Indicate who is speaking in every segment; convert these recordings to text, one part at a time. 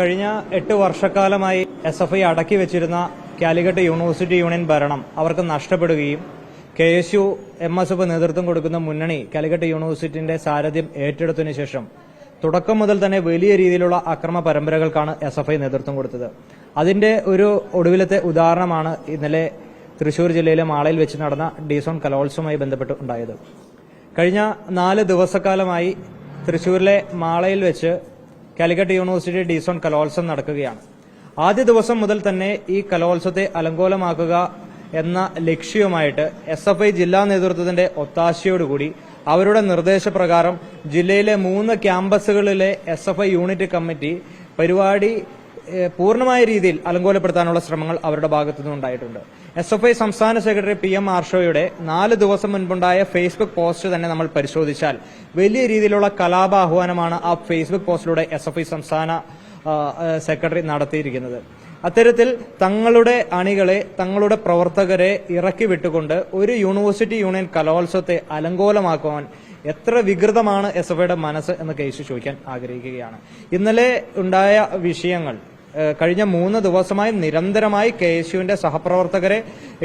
Speaker 1: കഴിഞ്ഞ എട്ട് വർഷക്കാലമായി എസ് എഫ് ഐ അടക്കി വെച്ചിരുന്ന കാലിക്കറ്റ് യൂണിവേഴ്സിറ്റി യൂണിയൻ ഭരണം അവർക്ക് നഷ്ടപ്പെടുകയും K S U M S F നേതൃത്വം കൊടുക്കുന്ന മുന്നണി കാലിക്കറ്റ് യൂണിവേഴ്സിറ്റിന്റെ സാരഥ്യം ഏറ്റെടുത്തതിനു ശേഷം തുടക്കം മുതൽ തന്നെ വലിയ രീതിയിലുള്ള അക്രമ പരമ്പരകൾക്കാണ് എസ് എഫ് ഐ നേതൃത്വം കൊടുത്തത്. അതിന്റെ ഒരു ഒടുവിലത്തെ ഉദാഹരണമാണ് ഇന്നലെ തൃശൂർ ജില്ലയിലെ മാളയിൽ വെച്ച് നടന്ന ഡീസോൺ കലോത്സവമായി ബന്ധപ്പെട്ട് ഉണ്ടായത്. കഴിഞ്ഞ നാല് ദിവസക്കാലമായി തൃശൂരിലെ മാളയിൽ വെച്ച് കാലിക്കറ്റ് യൂണിവേഴ്സിറ്റി ഡീസോൺ കലോത്സവം നടക്കുകയാണ്. ആദ്യ ദിവസം മുതൽ തന്നെ ഈ കലോത്സവത്തെ അലങ്കോലമാക്കുക എന്ന ലക്ഷ്യവുമായിട്ട് എസ് എഫ് ഐ ജില്ലാ നേതൃത്വത്തിന്റെ ഒത്താശയോടുകൂടി അവരുടെ നിർദ്ദേശപ്രകാരം ജില്ലയിലെ മൂന്ന് ക്യാമ്പസുകളിലെ S F I unit committee പരിപാടി പൂർണമായ രീതിയിൽ അലങ്കോലപ്പെടുത്താനുള്ള ശ്രമങ്ങൾ അവരുടെ ഭാഗത്തു നിന്നുണ്ടായിട്ടുണ്ട് എസ് എഫ് ഐ സംസ്ഥാന സെക്രട്ടറി പി എം ആർഷോയുടെ നാല് ദിവസം മുൻപുണ്ടായ ഫേസ്ബുക്ക് പോസ്റ്റ് തന്നെ നമ്മൾ പരിശോധിച്ചാൽ വലിയ രീതിയിലുള്ള കലാപാഹ്വാനമാണ് ആ ഫേസ്ബുക്ക് പോസ്റ്റിലൂടെ എസ് എഫ് ഐ സംസ്ഥാന സെക്രട്ടറി നടത്തിയിരിക്കുന്നത്. അത്തരത്തിൽ തങ്ങളുടെ അണികളെ തങ്ങളുടെ പ്രവർത്തകരെ ഇറക്കി വിട്ടുകൊണ്ട് ഒരു യൂണിവേഴ്സിറ്റി യൂണിയൻ കലോത്സവത്തെ അലങ്കോലമാക്കുവാൻ എത്ര വികൃതമാണ് എസ് എഫ് ഐയുടെ മനസ്സ് എന്ന് കേസ് ചോദിക്കാൻ ആഗ്രഹിക്കുകയാണ്. ഇന്നലെ ഉണ്ടായ വിഷയങ്ങൾ കഴിഞ്ഞ മൂന്ന് ദിവസമായി നിരന്തരമായി കെ എസ് യുവിന്റെ സഹപ്രവർത്തകരെ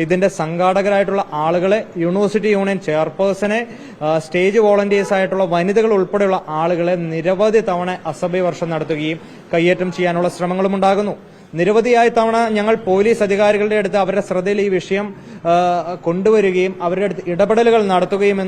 Speaker 1: ഇതിന്റെ സംഘാടകരായിട്ടുള്ള ആളുകളെ യൂണിവേഴ്സിറ്റി യൂണിയൻ ചെയർപേഴ്സണെ സ്റ്റേജ് വോളണ്ടിയേഴ്സ് ആയിട്ടുള്ള വനിതകൾ ഉൾപ്പെടെയുള്ള ആളുകളെ നിരവധി തവണ അസഭ്യ വർഷം നടത്തുകയും കയ്യേറ്റം ചെയ്യാനുള്ള ശ്രമങ്ങളും ഉണ്ടാകുന്നു. നിരവധിയായ തവണ ഞങ്ങൾ പോലീസ് അധികാരികളുടെ അടുത്ത് അവരുടെ ശ്രദ്ധയിൽ ഈ വിഷയം കൊണ്ടുവരികയും അവരുടെ അടുത്ത് ഇടപെടലുകൾ നടത്തുകയും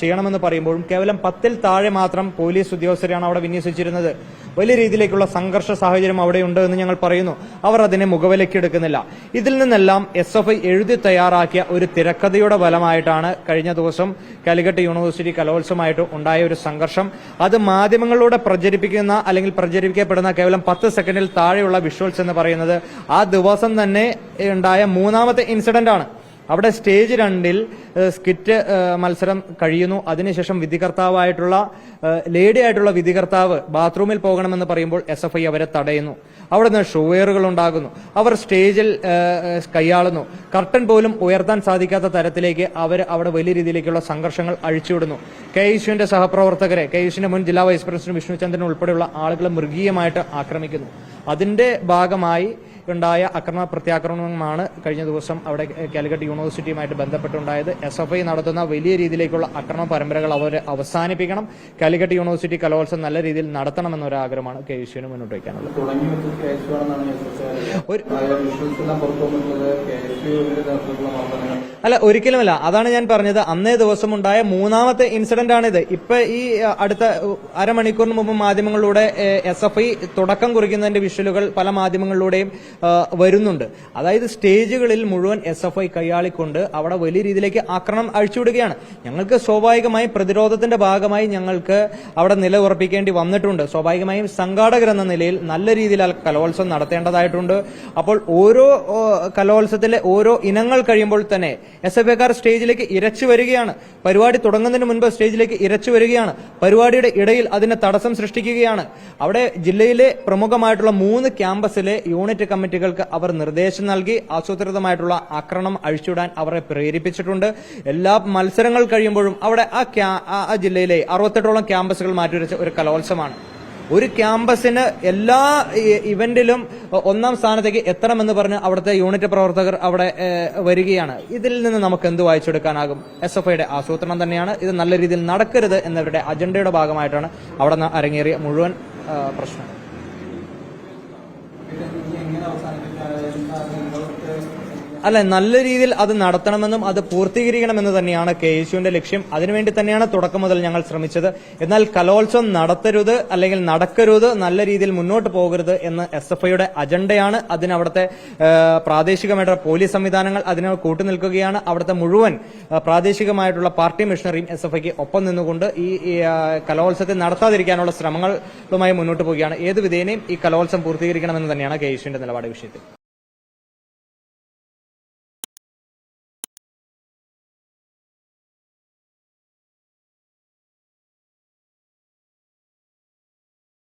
Speaker 1: ചെയ്യണമെന്ന് പറയുമ്പോഴും കേവലം പത്തിൽ താഴെ മാത്രം പോലീസ് ഉദ്യോഗസ്ഥരെയാണ് അവിടെ വിന്യസിച്ചിരുന്നത്. വലിയ രീതിയിലേക്കുള്ള സംഘർഷ സാഹചര്യം അവിടെയുണ്ട് എന്ന് ഞങ്ങൾ പറയുന്നു. അവർ അതിനെ മുഖവിലക്കെടുക്കുന്നില്ല ഇതിൽ നിന്നെല്ലാം എസ് എഫ് ഐ എഴുതി തയ്യാറാക്കിയ ഒരു തിരക്കഥയുടെ ഫലമായിട്ടാണ് കഴിഞ്ഞ ദിവസം കാലിക്കറ്റ് യൂണിവേഴ്സിറ്റി കലോത്സവമായിട്ട് ഉണ്ടായ ഒരു സംഘർഷം. അത് മാധ്യമങ്ങളിലൂടെ പ്രചരിപ്പിക്കുന്ന അല്ലെങ്കിൽ പ്രചരിപ്പിക്കപ്പെടുന്ന കേവലം പത്ത് സെക്കൻഡിൽ താഴെയുള്ള വിഷ്വൽസ് എന്ന് പറയുന്നത് ആ ദിവസം തന്നെ ഉണ്ടായ മൂന്നാമത്തെ ഇൻസിഡന്റ് ആണ്. അവിടെ സ്റ്റേജ് രണ്ടിൽ സ്കിറ്റ് മത്സരം കഴിയുന്നു. അതിനുശേഷം വിധികർത്താവായിട്ടുള്ള ലേഡി ആയിട്ടുള്ള വിധികർത്താവ് ബാത്റൂമിൽ പോകണമെന്ന് പറയുമ്പോൾ എസ് എഫ് ഐ അവരെ തടയുന്നു. അവിടെ നിന്ന് ഉണ്ടാകുന്നു. അവർ സ്റ്റേജിൽ കൈയാളുന്നു കർട്ടൻ പോലും ഉയർത്താൻ സാധിക്കാത്ത തരത്തിലേക്ക് അവർ അവിടെ വലിയ രീതിയിലേക്കുള്ള സംഘർഷങ്ങൾ അഴിച്ചുവിടുന്നു. കെ യുവിന്റെ സഹപ്രവർത്തകരെ കെ യുവിന്റെ മുൻ ജില്ലാ വൈസ് പ്രസിഡന്റ് വിഷ്ണുചന്ദ്രൻ ഉൾപ്പെടെയുള്ള ആളുകളെ മൃഗീയമായിട്ട് ആക്രമിക്കുന്നു. അതിന്റെ ഭാഗമായി ഉണ്ടായ അക്രമ പ്രത്യാക്രമണമാണ് കഴിഞ്ഞ ദിവസം അവിടെ കാലിക്കറ്റ് യൂണിവേഴ്സിറ്റിയുമായിട്ട് ബന്ധപ്പെട്ടുണ്ടായത്. എസ് എഫ് ഐ നടത്തുന്ന വലിയ രീതിയിലേക്കുള്ള അക്രമ പരമ്പരകൾ അവർ അവസാനിപ്പിക്കണം. കാലിക്കറ്റ് യൂണിവേഴ്സിറ്റി കലോത്സവം നല്ല രീതിയിൽ നടത്തണമെന്നൊരു ആഗ്രഹമാണ്. കെ യുസിന് മുന്നോട്ട് വയ്ക്കാനുള്ളത്. അല്ല ഒരിക്കലുമല്ല. അതാണ് ഞാൻ പറഞ്ഞത്. അന്നേ ദിവസം ഉണ്ടായ മൂന്നാമത്തെ ഇൻസിഡന്റ് ആണിത്. ഇപ്പൊ ഈ അടുത്ത അരമണിക്കൂറിന് മുമ്പ് മാധ്യമങ്ങളിലൂടെ എസ് എഫ് ഐ തുടക്കം കുറിക്കുന്നതിന്റെ വിഷ്വലുകൾ പല മാധ്യമങ്ങളിലൂടെയും വരുന്നുണ്ട്. അതായത് സ്റ്റേജുകളിൽ മുഴുവൻ എസ് എഫ് ഐ കൈയാളിക്കൊണ്ട് അവിടെ വലിയ രീതിയിലേക്ക് ആക്രമണം അഴിച്ചുവിടുകയാണ്. ഞങ്ങൾക്ക് സ്വാഭാവികമായി പ്രതിരോധത്തിന്റെ ഭാഗമായി ഞങ്ങൾക്ക് അവിടെ നിലയുറപ്പിക്കേണ്ടി വന്നിട്ടുണ്ട്. സ്വാഭാവികമായും സംഘാടകർ എന്ന നിലയിൽ നല്ല രീതിയിൽ കലോത്സവം നടത്തേണ്ടതായിട്ടുണ്ട്. അപ്പോൾ ഓരോ കലോത്സവത്തിലെ ഓരോ ഇനങ്ങൾ കഴിയുമ്പോൾ തന്നെ എസ് എഫ് ഐക്കാർ സ്റ്റേജിലേക്ക് ഇരച്ചു വരികയാണ്. പരിപാടി തുടങ്ങുന്നതിന് മുൻപ് സ്റ്റേജിലേക്ക് ഇരച്ചു വരികയാണ്. പരിപാടിയുടെ ഇടയിൽ അതിന് തടസ്സം സൃഷ്ടിക്കുകയാണ്. അവിടെ ജില്ലയിലെ പ്രമുഖമായിട്ടുള്ള മൂന്ന് ക്യാമ്പസിലെ യൂണിറ്റ് കമ്മിറ്റികൾക്ക് അവർ നിർദ്ദേശം നൽകി ആസൂത്രിതമായിട്ടുള്ള ആക്രമണം അഴിച്ചുവിടാൻ അവരെ പ്രേരിപ്പിച്ചിട്ടുണ്ട്. എല്ലാ മത്സരങ്ങൾ കഴിയുമ്പോഴും അവിടെ ആ ആ- ജില്ലയിലെ അറുപത്തെട്ടോളം ക്യാമ്പസുകൾ മാറ്റിവെച്ച ഒരു കലോത്സവമാണ്. ഒരു ക്യാമ്പസിന് എല്ലാ ഇവന്റിലും ഒന്നാം സ്ഥാനത്തേക്ക് എത്തണമെന്ന് പറഞ്ഞ് അവിടുത്തെ യൂണിറ്റ് പ്രവർത്തകർ അവിടെ വരികയാണ്. ഇതിൽ നിന്ന് നമുക്ക് എന്ത് വായിച്ചെടുക്കാനാകും? എസ് എഫ് ഐയുടെ ആസൂത്രണം തന്നെയാണ്. ഇത് നല്ല രീതിയിൽ നടക്കരുത് എന്നവരുടെ അജണ്ടയുടെ ഭാഗമായിട്ടാണ് അവിടെ അരങ്ങേറിയ മുഴുവൻ പ്രശ്നം
Speaker 2: para
Speaker 1: അല്ല നല്ല രീതിയിൽ അത് നടത്തണമെന്നും അത് പൂർത്തീകരിക്കണമെന്ന് തന്നെയാണ് കെ എസ് യുവിന്റെ ലക്ഷ്യം. അതിനുവേണ്ടി തന്നെയാണ് തുടക്കം മുതൽ ഞങ്ങൾ ശ്രമിച്ചത്. എന്നാൽ കലോത്സവം നടത്തരുത് അല്ലെങ്കിൽ നടക്കരുത് നല്ല രീതിയിൽ മുന്നോട്ട് പോകരുത് എന്ന് എസ് എഫ് ഐയുടെ അജണ്ടയാണ് അതിന് അവിടുത്തെ ആ, പ്രാദേശികമായിട്ടുള്ള പോലീസ് സംവിധാനങ്ങൾ അതിന് കൂട്ടുനിൽക്കുകയാണ്. അവിടുത്തെ മുഴുവൻ പ്രാദേശികമായിട്ടുള്ള പാർട്ടി മിഷണറിയും എസ് എഫ് ഐക്ക് ഒപ്പം നിന്നുകൊണ്ട് ഈ കലോത്സവത്തെ നടത്താതിരിക്കാനുള്ള ശ്രമങ്ങളുമായി മുന്നോട്ട് പോവുകയാണ്. ഏത് വിധേനയും ഈ കലോത്സവം പൂർത്തീകരിക്കണമെന്ന് തന്നെയാണ് കെ എസ് യുവിന്റെ നിലപാട് വിഷയത്തിൽ.